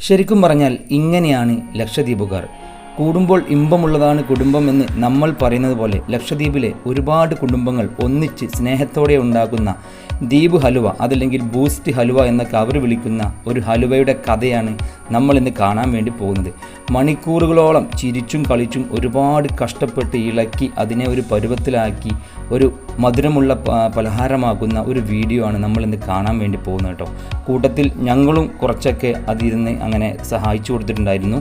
ശരിക്കും പറഞ്ഞാൽ ഇങ്ങനെയാണ് ലക്ഷദ്വീപുകാർ. കൂടുമ്പോൾ ഇമ്പമുള്ളതാണ് കുടുംബം എന്ന് നമ്മൾ പറയുന്നത് പോലെ ലക്ഷദ്വീപിലെ ഒരുപാട് കുടുംബങ്ങൾ ഒന്നിച്ച് സ്നേഹത്തോടെ ഉണ്ടാക്കുന്ന ദ്വീപ് ഹലുവ അതല്ലെങ്കിൽ ബൂസ്റ്റ് ഹലുവ എന്നൊക്കെ അവർ വിളിക്കുന്ന ഒരു ഹലുവയുടെ കഥയാണ് നമ്മൾ ഇന്ന് കാണാൻ വേണ്ടി പോകുന്നത്. മണിക്കൂറുകളോളം ചിരിച്ചും കളിച്ചും ഒരുപാട് കഷ്ടപ്പെട്ട് ഇളക്കി അതിനെ ഒരു പരുവത്തിലാക്കി ഒരു മധുരമുള്ള പലഹാരമാക്കുന്ന ഒരു വീഡിയോ ആണ് നമ്മൾ ഇന്ന് കാണാൻ വേണ്ടി പോകുന്നത് കേട്ടോ. കൂട്ടത്തിൽ ഞങ്ങളും കുറച്ചൊക്കെ അതിരുന്ന് അങ്ങനെ സഹായിച്ചു കൊടുത്തിട്ടുണ്ടായിരുന്നു.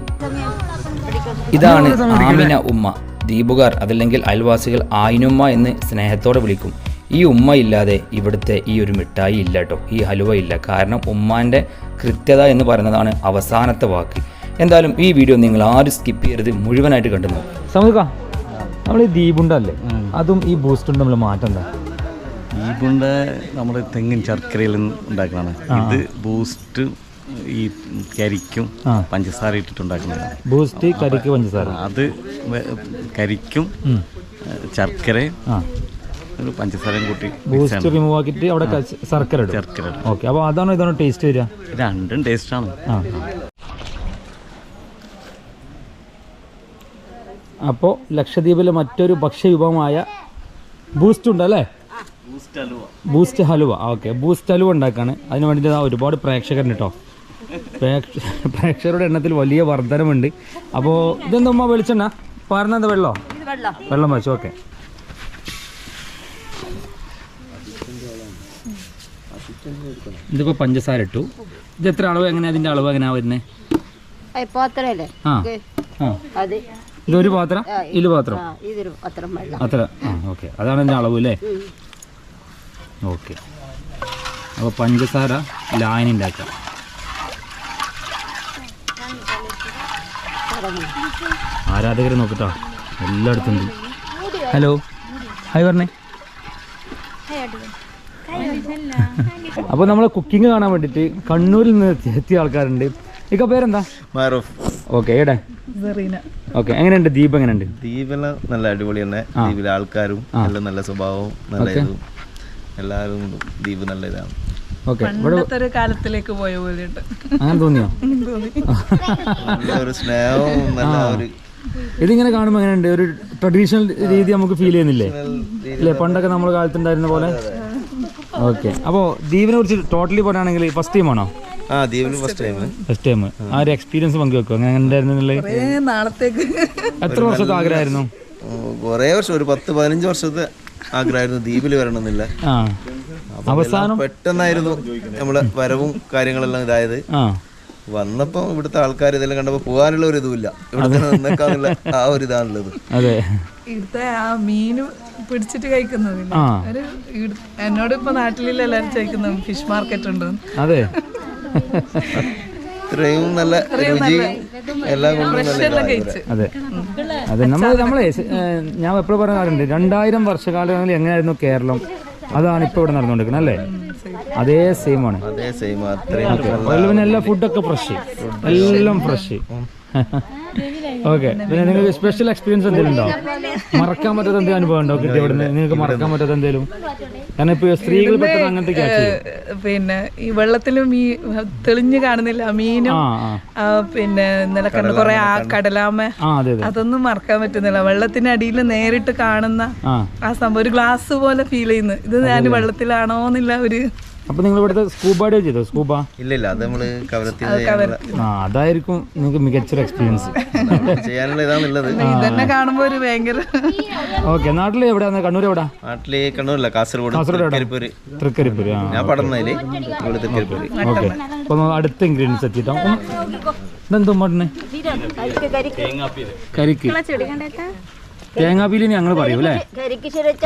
ഇതാണ് ആമിന ഉമ്മ ദീപുകാർ അതല്ലെങ്കിൽ അയൽവാസികൾ ആയിനുമ്മ എന്ന് സ്നേഹത്തോടെ വിളിക്കും. ഈ ഉമ്മ ഇല്ലാതെ ഇവിടുത്തെ ഈ ഒരു മിഠായി ഇല്ല കേട്ടോ ഈ ഹലുവ ഇല്ല. കാരണം ഉമ്മാന്റെ കൃത്യത എന്ന് പറയുന്നതാണ് അവസാനത്തെ വാക്ക്. എന്തായാലും ഈ വീഡിയോ നിങ്ങൾ ആരും സ്കിപ്പ് ചെയ്യരുത്. മുഴുവനായിട്ട് കണ്ടു നോക്കും. സമുദ്ര നമ്മൾ ഈ ദീപുണ്ടല്ലേ അതും ഈ ബൂസ്റ്റും നമ്മൾ മാറ്റം എന്താ? ഈ ഗുണ്ട നമ്മൾ തെങ്ങിൻ ശർക്കരയിൽ നിന്ന് ഉണ്ടാക്കുന്നതാണ് ഇത് ബൂസ്റ്റ് ഈ കരിക്കും. പഞ്ചസാര ഇട്ടിട്ടുണ്ടാക്കുന്നതാണ് ബൂസ്റ്റ് കരിക്ക് പഞ്ചസാര. അത് കരിക്കും ശർക്കരയും ആ. ഒരു പഞ്ചസാരയും കൂട്ടി ബൂസ്റ്റ് റിമൂവ് ആക്കിയിട്ട് അവിടെ ശർക്കര ഇടും. ശർക്കര ഇടും. ഓക്കെ അപ്പോൾ അതാണോ ഇതാണോ ടേസ്റ്റ് വരിക? രണ്ടും ടേസ്റ്റാണ് ആ. അപ്പോൾ ലക്ഷദ്വീപിലെ മറ്റൊരു ഭക്ഷ്യവിഭവമായ ബൂസ്റ്റ് ഉണ്ട് അല്ലേ boost halwa. Okay boost halwa ഉണ്ടാക്കാണ്. അതിന് വേണ്ടി ദാ ഒരുപാട് പ്രേക്ഷകരുണ്ട് കേട്ടോ പ്രേക്ഷ പ്രേക്ഷകരുടെ എണ്ണത്തിൽ വലിയ വർധനമുണ്ട് അപ്പോൾ ഇതെന്താ ഉമ്മ വെളിച്ചെണ്ണ? പറഞ്ഞത് വെള്ളമോ വെള്ളം വെച്ചു. ഓക്കെ. ഇതിപ്പോൾ പഞ്ചസാര ഇട്ടു. ഇത് എത്ര അളവ്? എങ്ങനെ അതിന്റെ അളവ് എങ്ങനെയാ വരുന്നത് ആ ഇതൊരു പാത്രം? ഇരു പാത്രം അത്ര. ആ ഓക്കെ. അതാണ് എന്റെ അളവ് അല്ലേ? ഓക്കെ. അപ്പോൾ പഞ്ചസാര ലായനി ഉണ്ടാക്കാം. ആരാധകരെ നോക്കട്ടോ. എല്ലായിടത്തും ഉണ്ട്. ഹലോ. ഹായ് പറഞ്ഞേ. അപ്പോൾ നമ്മൾ കുക്കിംഗ് കാണാൻ വേണ്ടിട്ട് കണ്ണൂരിൽ നിന്ന് എത്തി- എത്തിയ ആൾക്കാരുണ്ട്. ഇക്ക പേരെന്താ? ഓക്കെ ഓക്കെ എങ്ങനെയുണ്ട്? ദീപ് എങ്ങനെയുണ്ട്? ദ്വീപെല്ലാം നല്ല അടിപൊളി തന്നെ. ദീപിലെ ആൾക്കാരും നല്ല നല്ല സ്വഭാവവും നല്ല ഇതും. എല്ലാവരും ദീപ് ദ്വീപ് നല്ല ഇതാണ്. ഒരു കാലത്തിലേക്ക് പോയ പോലെയുണ്ട്. അങ്ങനെ തോന്നിയോ? ഒരു സ്നേഹവും നല്ല ഒരു ഇതിങ്ങനെ കാണുമ്പോൾ എങ്ങനെയുണ്ട്? ഒരു ട്രഡീഷണൽ രീതി നമുക്ക് ഫീൽ ചെയ്യുന്നില്ലേ? അല്ലേ? പണ്ടൊക്കെ നമ്മൾ കാലത്തുണ്ടായിരുന്ന പോലെ? ഓക്കെ. അപ്പോൾ ദീപിനെ കുറിച്ച് ടോട്ടലി പറയുകയാണെങ്കിൽ ഫസ്റ്റ് ടൈം ആണോ? ആ ദ്വീപിന് ഫസ്റ്റ് ടൈം ഫസ്റ്റ് ടൈം ആ ഒരു എക്സ്പീരിയൻസ് പങ്കുവെക്കും അങ്ങനെ ഉണ്ടായിരുന്നു എന്നുള്ളത്? ഏ നാളത്തേക്ക്. എത്ര വർഷത്തെ ആഗ്രഹമായിരുന്നു? കുറേ വർഷം ഒരു പത്ത് പതിനഞ്ച് വർഷത്തെ ആഗ്രഹമായിരുന്നു ദ്വീപിൽ വരണമെന്നില്ല. ആ. അവസാനം? പെട്ടെന്നായിരുന്നു നമ്മളെ വരവും കാര്യങ്ങളെല്ലാം ഇതായത്. ആ വന്നപ്പം ഇവിടുത്തെ ആൾക്കാർ ഇതെല്ലാം കണ്ടപ്പോൾ പോകാനുള്ള ഒരു ഇതുമില്ല. ഇവിടെ തന്നെ നിന്നേക്കാന്നുള്ള ആ ഒരു ഇതാണുള്ളത്. അതെ. ഇവിടുത്തെ ആ മീന് പിടിച്ചിട്ട് കഴിക്കുന്നത് എന്നോട് ഇപ്പൊ നാട്ടിലില്ല എല്ലാവരും ചോദിക്കുന്നു ഫിഷ് മാർക്കറ്റ് ഉണ്ട്? അതെ. നല്ല രുചി എല്ലാം കൊണ്ടും അതെ. അതെ നമ്മൾ നമ്മളെ ഞാൻ എപ്പോഴും പറയാറുണ്ട് രണ്ടായിരം വർഷകാലങ്ങളിൽ എങ്ങനെയായിരുന്നു കേരളം? അതാണ് ഇപ്പോൾ ഇവിടെ നടന്നുകൊണ്ടിരിക്കുന്നത് അല്ലേ? അതേ സെയിം ആണ്. അതേ സെയിം അത്രയും അതുപോലെ പിന്നെ എല്ലാ ഫുഡൊക്കെ ഫ്രഷ് എല്ലാം ഫ്രഷ് ഓക്കെ. പിന്നെ നിങ്ങൾക്ക് സ്പെഷ്യൽ എക്സ്പീരിയൻസ് എന്തെങ്കിലും ഉണ്ടോ? മറക്കാൻ പറ്റാത്ത എന്തെങ്കിലും അനുഭവം ഉണ്ടോ? കിട്ടിയ ഇവിടുന്ന്? നിങ്ങൾക്ക് മറക്കാൻ പറ്റാത്ത എന്തെങ്കിലും? കാരണം ഇപ്പൊ സ്ത്രീകൾ പെട്ടെന്ന് അങ്ങനത്തെ ക്യാച്ച് പിന്നെ ഈ വെള്ളത്തിലും ഈ തെളിഞ്ഞു കാണുന്നില്ല മീനും പിന്നെ ഇന്നലെ കണ്ട കുറെ ആ കടലാമ. അതെ അതെ. അതൊന്നും മറക്കാൻ പറ്റുന്നില്ല. വെള്ളത്തിനടിയിൽ നേരിട്ട് കാണുന്ന ആ. സംഭവം ഒരു ഗ്ലാസ് പോലെ ഫീൽ ചെയ്യുന്നു. ഇത് ഞാൻ വെള്ളത്തിലാണോ എന്നുള്ള ഒരു അപ്പോൾ നിങ്ങൾ ഇവിടുത്തെ സ്കൂബ ഡേ ചെയ്തോ? സ്കൂബ? ഇല്ല ഇല്ല അത് നമ്മൾ കവരത്തിൽ ആ അതായിരിക്കും നിങ്ങൾക്ക് മികച്ചൊരു എക്സ്പീരിയൻസ് ചെയ്യാനുള്ള ഇതാണുള്ളത് ഇതന്നെ കാണുമ്പോ ഒരു ഭയങ്കര ഓക്കെ നാട്ടിൽ എവിടെയാണ് കണ്ണൂർ എവിടാ? നാട്ടിൽ കണ്ണൂരില്ല കാസർഗോഡ് കാസർഗോഡ്? തൃക്കരിപ്പൂര്. ഞാൻ പടന്നതിൽ ഇവിടെ തൃക്കരിപ്പൂര്. ഓക്കെ. അപ്പൊ അടുത്ത ഇൻഗ്രീഡിയൻസ് ഇതെന്തോ മട്ടനെ കരിക്ക് കരിക്ക്. കരിക്ക്. തേങ്ങാപ്പീലി ഞങ്ങൾ പറയൂ അല്ലേ? കരിക്ക് ചിരച്ച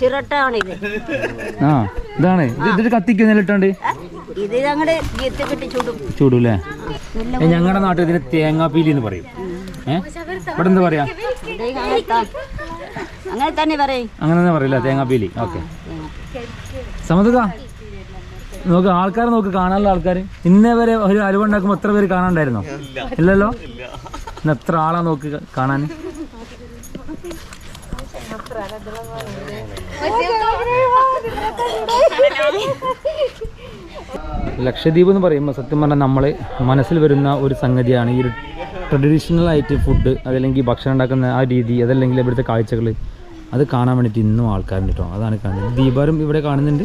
ചിരട്ടാണ് ഇത് ആ. ഇതാണ്. ഇത് ഇതിട്ട് കത്തിക്കുന്നില്ലിട്ടാണ്ട് ഇത് ഞങ്ങളുടെ കിട്ടി ചുടും. ഞങ്ങളുടെ നാട്ടിൽ ഇതിന് തേങ്ങാപ്പീലി എന്ന് പറയും ഇവിടെ എന്താ പറയാ? അങ്ങനെ തന്നെ പറയും. അങ്ങനെ തന്നെ പറയില്ല തേങ്ങാപ്പീലി? ഓക്കെ. സമതുക നോക്ക് ആൾക്കാർ നോക്ക് കാണാനുള്ള ആൾക്കാർ ഇന്നേ വരെ ഒരു അലുവ ഉണ്ടാക്കുമ്പോൾ എത്ര പേര് കാണാണ്ടായിരുന്നോ? ഇല്ലല്ലോ? ഇന്ന് എത്ര ആളാ നോക്ക് കാണാൻ ലക്ഷദ്വീപ് എന്ന് പറയുമ്പോൾ സത്യം പറഞ്ഞാൽ നമ്മൾ മനസ്സിൽ വരുന്ന ഒരു സംഗതിയാണ് ഈ ഒരു ട്രഡീഷണൽ ആയിട്ട് ഫുഡ് അതല്ലെങ്കിൽ ഭക്ഷണം ഉണ്ടാക്കുന്ന ആ രീതി അതല്ലെങ്കിൽ ഇവിടുത്തെ കാഴ്ചകൾ അത് കാണാൻ വേണ്ടിയിട്ട് ഇന്നും ആൾക്കാരുണ്ട് കേട്ടോ അതാണ് കാണുന്നത്. ദീപാരും ഇവിടെ കാണുന്നുണ്ട്.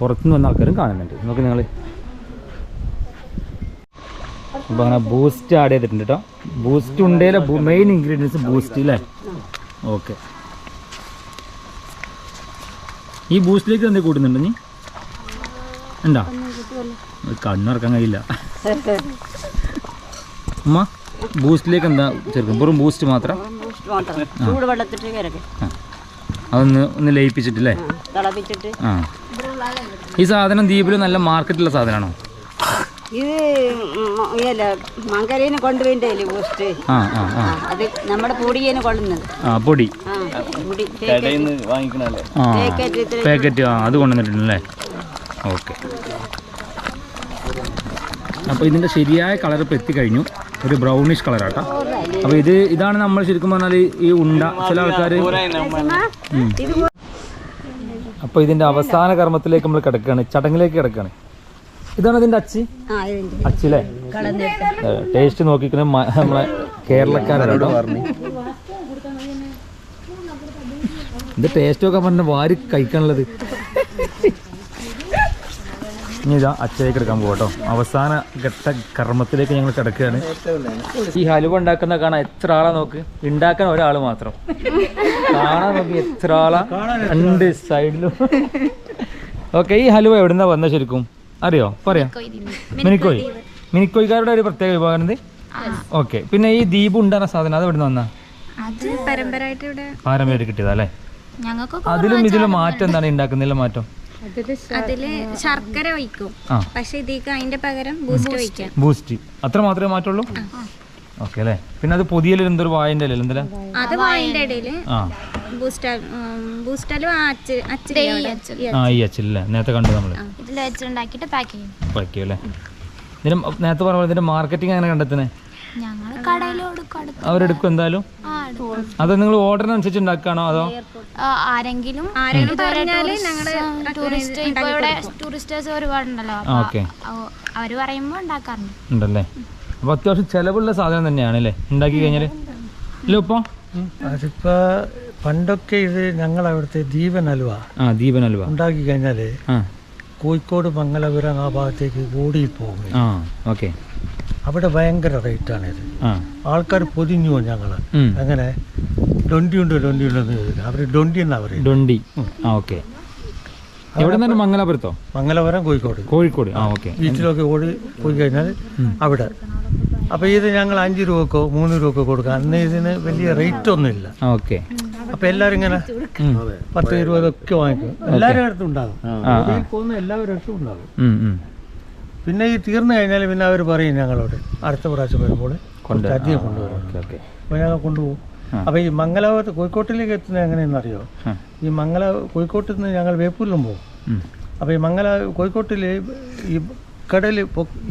പുറത്തുനിന്ന് വന്ന ആൾക്കാരും കാണുന്നുണ്ട്. നോക്കി നിങ്ങൾ അപ്പോൾ അങ്ങനെ ബൂസ്റ്റ് ആഡ് ചെയ്തിട്ടുണ്ട് കേട്ടോ ബൂസ്റ്റ് ഉണ്ടേലെ മെയിൻ ഇൻഗ്രീഡിയൻസ് ബൂസ്റ്റ് അല്ലേ ഓക്കെ ഈ ബൂസ്റ്റിലേക്ക് എന്തെങ്കിലും കൂട്ടുന്നുണ്ടോ നീ? ഉണ്ടോ? കണ്ണിറക്കാൻ കഴിയില്ല. അമ്മ ബൂസ്റ്റിലേക്ക് എന്താ ചേർക്കും വെറും ബൂസ്റ്റ് മാത്രം? അതൊന്ന് ഒന്ന് ലയിപ്പിച്ചിട്ടില്ലേ ആ ഈ സാധനം ദ്വീപിൽ നല്ല മാർക്കറ്റുള്ള സാധനമാണോ? ഇത് മങ്കരേനെ കൊണ്ടുപോയില്ലേ ബൂസ്റ്റ് ആ. ആ, അത് നമ്മുടെ പൊടിയേനെ കൊള്ളുന്നത്. ആ പൊടി. ആ ആ പാക്കറ്റ് ആ അത് കൊണ്ടുവന്നിട്ടുണ്ടല്ലേ ഓക്കെ. അപ്പോൾ ഇതിന്റെ ശരിയായ കളർ ഇപ്പോൾ എത്തിക്കഴിഞ്ഞു. ഒരു ബ്രൗണിഷ് കളറാട്ടോ. അപ്പോൾ ഇത് ഇതാണ് നമ്മൾ ശരിക്കും പറഞ്ഞാൽ ഈ ഉണ്ട. ചില ആൾക്കാർ അപ്പോൾ ഇതിന്റെ അവസാന കർമ്മത്തിലേക്ക് നമ്മൾ കിടക്കുകയാണ്. ചടങ്ങിലേക്ക് കിടക്കുകയാണ്. ഇതാണ് ഇതിന്റെ അച്ചി? അച്ചിലെ? ടേസ്റ്റ് നോക്കിക്കുന്ന നമ്മളെ കേരളക്കാരാണ് ഇത് പേസ്റ്റ് ഒക്കെ പറഞ്ഞ വാരി കഴിക്കാനുള്ളത്. ഇനി ഇതാ അച്ചലേക്ക് എടുക്കാൻ പോകട്ടോ അവസാന ഘട്ട കർമ്മത്തിലേക്ക് ഞങ്ങൾ കിടക്കുകയാണ്. ഈ ഹലുവ ഉണ്ടാക്കുന്ന കാണാൻ എത്ര ആളാ നോക്ക്? ഉണ്ടാക്കാൻ ഒരാൾ മാത്രം. കാണാൻ നോക്കി എത്ര ആളാ? രണ്ട് സൈഡിലും. ഓക്കെ ഈ ഹലുവ എവിടുന്നാ വന്ന ശരിക്കും? അറിയോ? പറയാം. മിനിക്കോയി. മിനിക്കോയിക്കാരുടെ ഒരു പ്രത്യേക വിഭാഗം ഓക്കെ പിന്നെ ഈ ദീപ് ഉണ്ടാകുന്ന സാധനം അത് എവിടുന്ന് വന്നാ? അത് പാരമ്പര്യമായിട്ട് കിട്ടിയതാ അല്ലേ? അതിലും ഇതിലും മാറ്റം എന്താണ് ഉണ്ടാക്കുന്നില്ല മാറ്റം? അതിൽ ശർക്കര ഒഴിക്കും. ആ. പക്ഷെ ഇതിക്ക് അതിന്റെ പകരം ബൂസ്റ്റ് ഒഴിക്കാം. ബൂസ്റ്റ് അത്ര മാത്രമേ മാറ്റുള്ളൂ? ഓക്കെ അല്ലേ? പിന്നെ അത് പുതിയ എന്തൊരു വായന്റെ അല്ലേ അത് വായിന്റെ ഇടയിൽ ആ. ബൂസ്റ്റ് ബൂസ്റ്റലും അച്ച് അച്ച് ആ ഈ അച്ചില്ലേ നേരത്തെ കണ്ടു നമ്മൾ ഇതിൽ വെച്ചുണ്ടാക്കിയിട്ട് പാക്ക് ചെയ്യും. വയ്ക്കും അല്ലേ? ഇതിന് നേരത്തെ പറഞ്ഞ പോലെ ഇതിന്റെ മാർക്കറ്റിംഗ് എങ്ങനെ കണ്ടെത്തുന്നത് ഞങ്ങൾ കടയിൽ കൊടുക്കും അവരെടുക്കും എന്തായാലും? അത് നിങ്ങൾ ഓർഡറിനനുസരിച്ച് ഉണ്ടാക്കുകയാണോ അതോ? ആരെങ്കിലും ടൂറിസ്റ്റ് ഇപ്പൊ ഇവിടെ ടൂറിസ്റ്റേഴ്സ് ഒരുപാടുണ്ടല്ലോ. ഓക്കെ. അവർ പറയുമ്പോ ഉണ്ടാക്കാറുണ്ട്. ഉണ്ടല്ലേ? അപ്പൊ അത്യാവശ്യം ചെലവുള്ള സാധനം തന്നെയാണ് അല്ലേ ഉണ്ടാക്കി കഴിഞ്ഞാൽ? ഇല്ല ഇപ്പൊ അതിപ്പോ പണ്ടൊക്കെ ഇത് ഞങ്ങൾ അവിടുത്തെ ദീപൻ അലുവ ആ ദീപൻ അലുവ. ഉണ്ടാക്കി കഴിഞ്ഞാൽ കോഴിക്കോട് മംഗലപുരം ആ ഭാഗത്തേക്ക് ഓടി പോകും ആ ഓക്കെ. അവിടെ ഭയങ്കര റേറ്റാണ് ഇത്. ആൾക്കാർ പൊതിഞ്ഞു ഞങ്ങൾ. അങ്ങനെ ഡൊണ്ടി ഉണ്ട് ഡൊണ്ടി ഉണ്ടെന്ന് ചോദിക്കും. അവർ ഡൊണ്ടി എന്നാ പറയുന്നത് ഡൊണ്ടി. ആ ഓക്കെ. എവിടെ നിന്നാണ് മംഗലാപുരത്തോ? മംഗലപുരം കോഴിക്കോട്. കോഴിക്കോട്. ആ ഓക്കെ. ബീച്ചിലൊക്കെ ഓടി പോയി കഴിഞ്ഞാൽ അവിടെ. അപ്പോൾ ഇത് ഞങ്ങൾ അഞ്ച് രൂപക്കോ മൂന്ന് രൂപക്കോ കൊടുക്കാം. അന്ന് ഇതിന് വലിയ റേറ്റ് ഒന്നുമില്ല. ഇല്ല ഓക്കെ. അപ്പോൾ എല്ലാവരും ഇങ്ങനെ പത്ത് ഇരുപതൊക്കെ വാങ്ങിക്കും. എല്ലാരും അടുത്തും ഉണ്ടാകും. ആ. ആ പോകുന്ന എല്ലാവരും അടുത്തും ഉണ്ടാകും. പിന്നെ ഈ തീർന്നു കഴിഞ്ഞാൽ പിന്നെ അവർ പറയും ഞങ്ങളോട് അടുത്ത പ്രാവശ്യം വരുമ്പോൾ കുറച്ച് അധികം കൊണ്ടുവരും. Okay okay. അപ്പോൾ ഞങ്ങൾ കൊണ്ടുപോകും. അപ്പോൾ ഈ മംഗലാപുരത്ത് കോഴിക്കോട്ടിലേക്ക് എത്തുന്നത് എങ്ങനെയെന്ന് അറിയോ ഈ മംഗല കോഴിക്കോട്ടിൽ നിന്ന് ഞങ്ങൾ വേപ്പൂരിലും പോകും. അപ്പോൾ ഈ മംഗല കോഴിക്കോട്ടിൽ ഈ കടൽ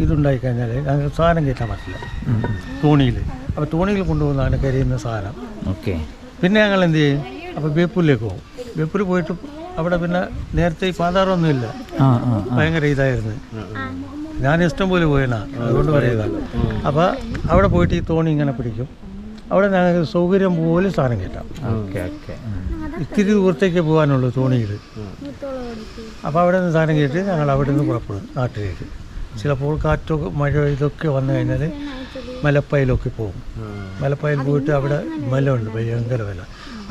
ഇതുണ്ടായി കഴിഞ്ഞാൽ ഞങ്ങൾക്ക് സാധനം കയറ്റാൻ പറ്റില്ല. തോണിയിൽ. അപ്പോൾ തോണിയിൽ കൊണ്ടുപോകുന്നതാണ് കരയുന്ന സാധനം. ഓക്കെ. പിന്നെ ഞങ്ങൾ എന്ത് ചെയ്യും? അപ്പോൾ വേപ്പൂരിലേക്ക് പോകും. വേപ്പൂർ പോയിട്ട് അവിടെ പിന്നെ നേരത്തെ ഈ പാതാറൊന്നുമില്ല. ഭയങ്കര ഇതായിരുന്നു. ഞാൻ ഇഷ്ടം പോലെ പോയതാണ് അതുകൊണ്ട് പറയുന്നത് അപ്പോൾ അവിടെ പോയിട്ട് ഈ തോണി ഇങ്ങനെ പിടിക്കും. അവിടെ ഞങ്ങൾക്ക് സൗകര്യം പോലെ സാധനം കയറ്റാം. Okay okay. ഇത്തിരി ദൂരത്തേക്ക് പോകാനുള്ളൂ തോണിയിൽ അപ്പോൾ അവിടെ നിന്ന് സാധനം കയറ്റി ഞങ്ങൾ അവിടെ നിന്ന് പുറപ്പെടും നാട്ടിലേക്ക്. ചിലപ്പോൾ കാറ്റൊക്കെ മഴ ഇതൊക്കെ വന്നു കഴിഞ്ഞാൽ മലപ്പയിലൊക്കെ പോകും. മലപ്പയിൽ പോയിട്ട് അവിടെ മലമുണ്ട് ഭയങ്കര വില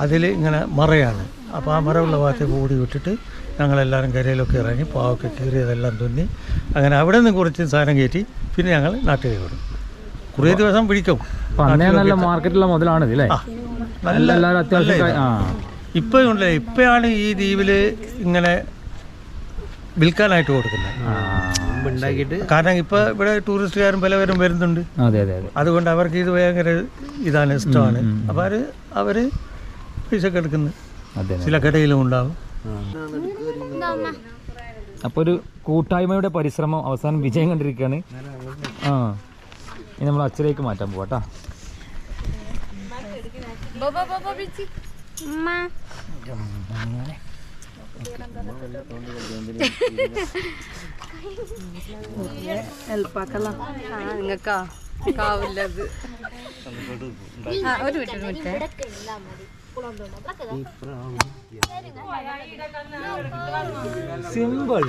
അതിൽ ഇങ്ങനെ മറയാണ്. അപ്പോൾ ആ മറയുള്ള ഭാഗത്തേക്ക് കൂടി വിട്ടിട്ട് ഞങ്ങളെല്ലാവരും കരയിലൊക്കെ ഇറങ്ങി പാവൊക്കെ കീറിയതെല്ലാം തുന്നി അങ്ങനെ അവിടെ നിന്ന് കുറച്ച് സാധനം കയറ്റി പിന്നെ ഞങ്ങൾ നാട്ടിലേക്ക് വിടും. കുറേ ദിവസം പിടിക്കും. അപ്പൊ അന്നേ നല്ല മുതലാണ് ഇത് നല്ല അത്യാവശ്യം ഇപ്പം ഉണ്ടല്ലേ ഇപ്പോഴാണ് ഈ ദ്വീപിൽ ഇങ്ങനെ വിൽക്കാനായിട്ട് കൊടുക്കുന്നത്. ഉണ്ടാക്കിയിട്ട് കാരണം ഇപ്പൊ ഇവിടെ ടൂറിസ്റ്റുകാരും പലവരും വരുന്നുണ്ട്. അതെ അതെ അതെ. അതുകൊണ്ട് അവർക്ക് ഇത് ഭയങ്കര ഇതാണ് ഇഷ്ടമാണ്. അപ്പോൾ അവർ അവർ പൈസ ഒക്കെ ചില കടയിലും ഉണ്ടാവും. അപ്പോൾ ഒരു കൂട്ടായ്മയുടെ പരിശ്രമം അവസാനം വിജയം കണ്ടിരിക്കുകയാണ്. ആ ഇനി നമ്മൾ അച്ഛലേക്ക് മാറ്റാൻ പോവാട്ടാ ഹെൽപ്പാക്കല്ല നിങ്ങൾക്കാ കാവില്ലത്. ആ ഒരു മിനിറ്റ് ഒരു മിനിറ്റ്. സിമ്പിൾ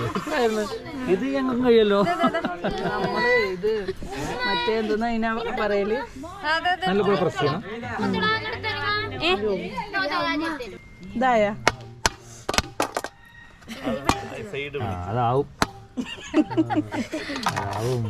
ഇത് ഞങ്ങൾ കഴിയല്ലോ. നമ്മൾ ഇത് മറ്റേ എന്തെന്നാ അതിനാ പറയൽ? നല്ല ചെയ്യണം. ഇതായ. ആ, അതാവും. അതാവും.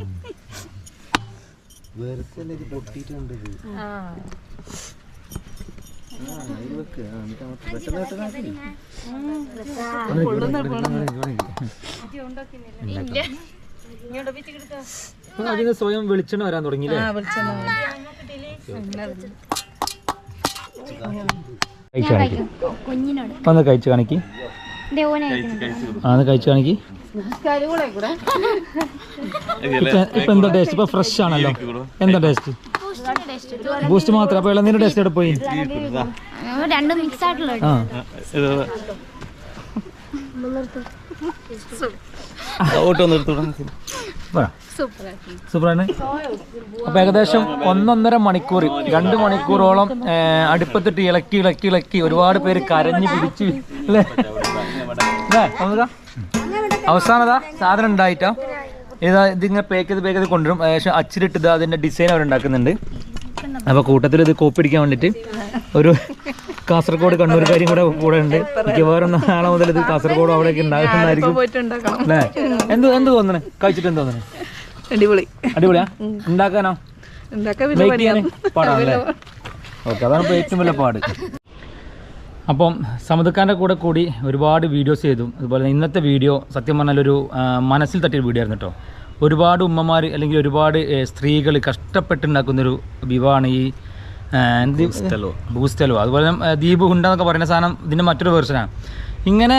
ഇപ്പൊ അതിന് സ്വയം വെളിച്ചെണ്ണ വരാൻ തുടങ്ങിയില്ലേ വെളിച്ചെണ്ണ കഴിച്ചു കാണിക്ക്. ഒന്ന് കഴിച്ചു കാണിക്ക് ആ ഒന്ന് കഴിച്ചു കാണിക്ക്. ഇപ്പൊ എന്താ ടേസ്റ്റ് ഇപ്പൊ ഫ്രഷ് ആണല്ലോ. എന്താ ടേസ്റ്റ് ബൂസ്റ്റ് മാത്രം. അപ്പൊ ഇളനീര് ടേസ്റ്റ് എവിടെ പോയി? രണ്ടും മിക്സ് ആയിട്ടുള്ള സൂപ്പറാണ്. അപ്പൊ ഏകദേശം ഒന്നൊന്നര മണിക്കൂർ രണ്ട് മണിക്കൂറോളം അടുപ്പത്തിട്ട് ഇളക്കി ഇളക്കി ഇളക്കി ഒരുപാട് പേര് കരഞ്ഞു പിടിച്ച് അല്ലേ? അവസാനതാ സാധനം ഉണ്ടായിട്ടാ. ഇതാ ഇതിങ്ങനെ പേക്ക് ചെയ്ത് പേക്ക് ചെയ്ത് കൊണ്ടുവരും. ഏകദേശം അച്ചിലിട്ട് ഇത് അതിന്റെ ഡിസൈൻ അവർ ഉണ്ടാക്കുന്നുണ്ട്. അപ്പൊ കൂട്ടത്തിൽ ഇത് കോപ്പി അടിക്കാൻ വേണ്ടിട്ട് ഒരു കാസർഗോഡ് കണ്ണൂർ കാര്യം കൂടെ കൂടെ ഉണ്ട്. മിക്കവാറും നാളെ മുതൽ ഇത് കാസർഗോഡ് അവിടെയൊക്കെ ഉണ്ടാകുന്നതായിരിക്കും. അല്ലേ? എന്ത് എന്ത് തോന്നണേ? കഴിച്ചിട്ട് എന്ത് തോന്നണേ? അടിപൊളി. അടിപൊളിയാ? ഉണ്ടാക്കാനോ? പാടാണല്ലേ ഓക്കെ അതാണ് ഇപ്പോൾ ഏറ്റവും വലിയ പാട്. അപ്പം സമതുക്കാന്റെ കൂടെ കൂടി ഒരുപാട് വീഡിയോസ് ചെയ്തു. അതുപോലെ ഇന്നത്തെ വീഡിയോ സത്യം പറഞ്ഞാൽ ഒരു മനസ്സിൽ തട്ടിയൊരു വീഡിയോ ആയിരുന്നു കേട്ടോ ഒരുപാട് ഉമ്മമാർ അല്ലെങ്കിൽ ഒരുപാട് സ്ത്രീകൾ കഷ്ടപ്പെട്ടുണ്ടാക്കുന്നൊരു വിവാഹമാണ് ഈ എന്ത് ബൂസ്റ്റലോ അതുപോലെ ദീപ് ഹുണ്ട എന്നൊക്കെ പറയുന്ന സാധനം ഇതിന്റെ മറ്റൊരു വേർഷനാണ് ഇങ്ങനെ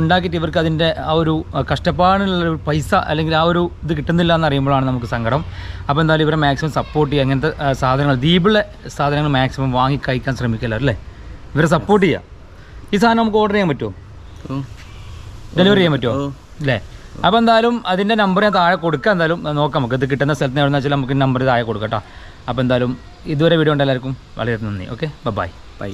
ഉണ്ടാക്കിയിട്ട് ഇവർക്ക് അതിന്റെ ആ ഒരു കഷ്ടപ്പാടിനുള്ള ഒരു പൈസ അല്ലെങ്കിൽ ആ ഒരു ഇത് കിട്ടുന്നില്ല എന്ന് അറിയുമ്പോഴാണ് നമുക്ക് സങ്കടം. അപ്പോൾ എന്തായാലും ഇവരെ മാക്സിമം സപ്പോർട്ട് ചെയ്യുക. അങ്ങനത്തെ സാധനങ്ങൾ ദ്വീപിലെ സാധനങ്ങൾ മാക്സിമം വാങ്ങി കഴിക്കാൻ ശ്രമിക്കില്ല അല്ലേ? ഇവരെ സപ്പോർട്ട് ചെയ്യാം. ഈ സാധനം നമുക്ക് ഓർഡർ ചെയ്യാൻ പറ്റുമോ? ഡെലിവറി ചെയ്യാൻ പറ്റുമോ? അല്ലേ? അപ്പോൾ എന്തായാലും അതിന്റെ നമ്പർ ഞാൻ താഴെ കൊടുക്കാം. എന്തായാലും നോക്കാം നമുക്ക്. ഇത് കിട്ടുന്ന സ്ഥലത്ത് എവിടെ വെച്ചാൽ നമുക്ക് നമ്പർ താഴെ കൊടുക്കാം കേട്ടോ. അപ്പോൾ എന്തായാലും ഇതുവരെ വീഡിയോ ഉണ്ട് എല്ലാവർക്കും വളരെ നന്ദി. Okay bye bye